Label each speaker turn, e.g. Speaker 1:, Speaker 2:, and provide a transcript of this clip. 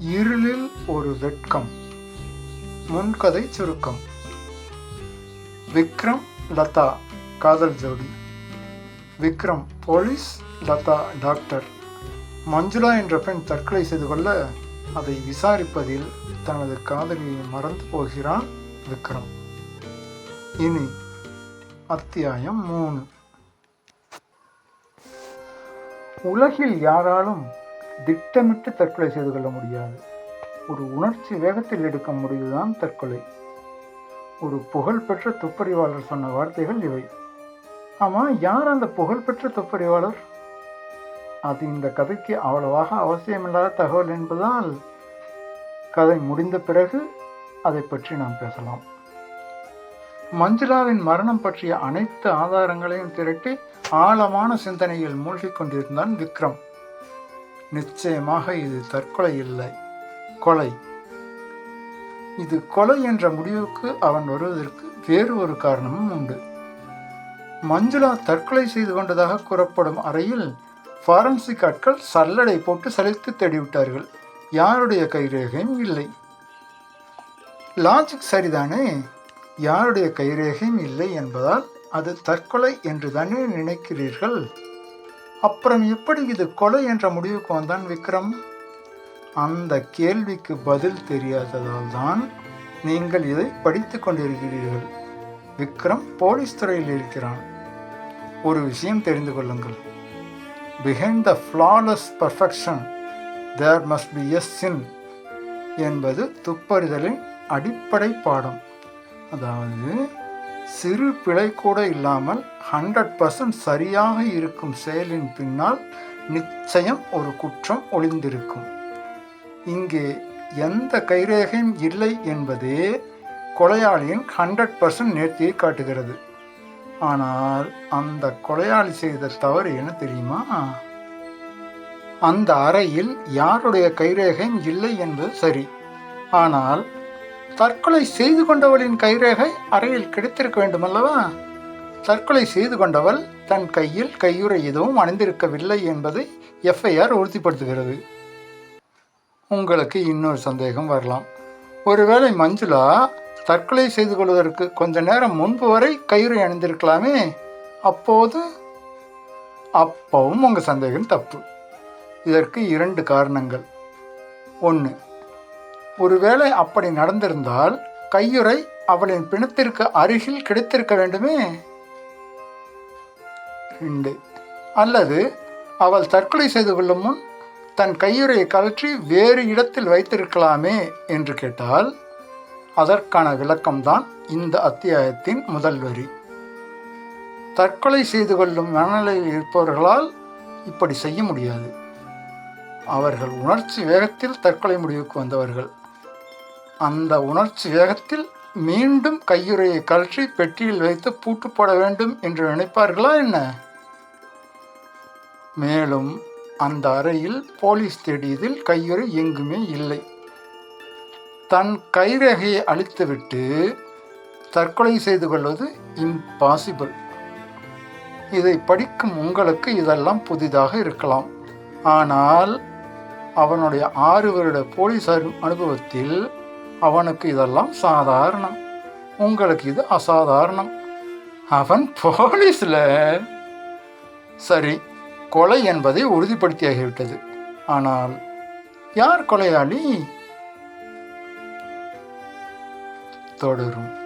Speaker 1: இருளில் ஒரு வெட்கம் முன்கதை சுருக்கம். விக்ரம் லதா காதல் ஜோடி. Vikram police Latha doctor. Manjula என்ற பெண் தற்கொலை செய்து கொள்ள அதை விசாரிப்பதில் தனது காதலியை மறந்து போகிறான் விக்ரம். இனி அத்தியாயம் மூணு. உலகில் யாராலும் திட்டமிட்டு தற்கொலை செய்து கொள்ள முடியாது. ஒரு உணர்ச்சி வேகத்தில் எடுக்கும் முடிவுதான் தற்கொலை. ஒரு புகழ்பெற்ற துப்பறிவாளர் சொன்ன வார்த்தைகள் இவை. ஆமாம் யார் அந்த புகழ்பெற்ற துப்பறிவாளர்? அது இந்த கதைக்கு அவ்வளவாக அவசியமில்லாத தகவல் என்பதால் கதை முடிந்த பிறகு அதை பற்றி நாம் பேசலாம். மஞ்சுளாவின் மரணம் பற்றிய அனைத்து ஆதாரங்களையும் திரட்டி ஆழமான சிந்தனையில் மூழ்கிக் கொண்டிருந்தான் விக்ரம். நிச்சயமாக இது தற்கொலை இல்லை. கொலை. இது கொலை என்ற முடிவுக்கு அவன் வருவதற்கு வேறு ஒரு காரணமும் உண்டு. மஞ்சுளா தற்கொலை செய்து கொண்டதாக கூறப்படும் அறையில் ஃபாரன்சிக் ஆட்கள் சல்லடை போட்டு சலித்து தேடிவிட்டார்கள். யாருடைய கைரேகையும் இல்லை. லாஜிக் சரிதானே? யாருடைய கைரேகையும் இல்லை என்பதால் அது தற்கொலை என்று தானே நினைக்கிறீர்கள்? அப்புறம் எப்படி இது கொலை என்ற முடிவுக்கு வந்தான் விக்ரம்? அந்த கேள்விக்கு பதில் தெரியாததால் தான் நீங்கள் இதை படித்து கொண்டிருக்கிறீர்கள். விக்ரம் போலீஸ் துறையில் இருக்கிறான். ஒரு விஷயம் தெரிந்து கொள்ளுங்கள். Behind the flawless perfection there must be as sin என்பது துப்பறிதலின் அடிப்படை பாடம். அதாவது சிறு பிழை கூட இல்லாமல் ஹண்ட்ரட் பர்சன்ட் சரியாக இருக்கும் செயலின் பின்னால் நிச்சயம் ஒரு குற்றம் ஒளிந்திருக்கும். இங்கே எந்த கைரேகையும் இல்லை என்பதே கொலையாளியின் ஹண்ட்ரட் பர்சன்ட் நேர்த்தியை காட்டுகிறது. ஆனால் அந்த கொலையாளி செய்த தவறு என்ன தெரியுமா? அந்த அறையில் யாருடைய கைரேகையும் இல்லை என்பது சரி. ஆனால் தற்கொலை செய்து கொண்டவளின் கைரேகை அறையில் கிடைத்திருக்க வேண்டுமல்லவா? தற்கொலை செய்து கொண்டவள் தன் கையில் கையுறை எதுவும் அணிந்திருக்கவில்லை என்பதை எஃப்ஐஆர் உறுதிப்படுத்துகிறது. உங்களுக்கு இன்னொரு சந்தேகம் வரலாம். ஒருவேளை மஞ்சுளா தற்கொலை செய்து கொள்வதற்கு கொஞ்ச நேரம் முன்பு வரை கயிறு அணிந்திருக்கலாமே? அப்போது? அப்பவும் உங்கள் சந்தேகம் தப்பு. இதற்கு இரண்டு காரணங்கள். ஒன்று ஒருவேளை அப்படி நடந்திருந்தால் கையுறை அவளின் பிணத்திற்கு அருகில் கிடைத்திருக்க வேண்டுமே? ரெண்டு அல்லது அவள் தற்கொலை செய்து கொள்ளும் முன் தன் கையுறையை கழற்றி வேறு இடத்தில் வைத்திருக்கலாமே என்று கேட்டால் அதற்கான விளக்கம்தான் இந்த அத்தியாயத்தின் முதல் வரி. தற்கொலை செய்து கொள்ளும் மனநிலையில் இருப்பவர்களால் இப்படி செய்ய முடியாது. அவர்கள் உணர்ச்சி வேகத்தில் தற்கொலை முடிவுக்கு வந்தவர்கள். அந்த உணர்ச்சி வேகத்தில் மீண்டும் கையுறையை கழற்றி பெட்டியில் வைத்து பூட்டு போட வேண்டும் என்று நினைப்பார்களா என்ன? மேலும் அந்த அறையில் போலீஸ் தேடியதில் கையுறை எங்குமே இல்லை. தன் கைரேகையை அழித்துவிட்டு தற்கொலை செய்து கொள்வது இம்பாசிபிள் இதை படிக்கும் உங்களுக்கு இதெல்லாம் புதிதாக இருக்கலாம். ஆனால் அவனுடைய ஆறு வருட போலீஸ் அனுபவத்தில் அவனுக்கு இதெல்லாம் சாதாரணம். உங்களுக்கு இது அசாதாரணம். அவன் போலீஸில். சரி கொலை என்பதை உறுதிப்படுத்தியாகிவிட்டது. ஆனால் யார் கொலையாளி? தொடரும்.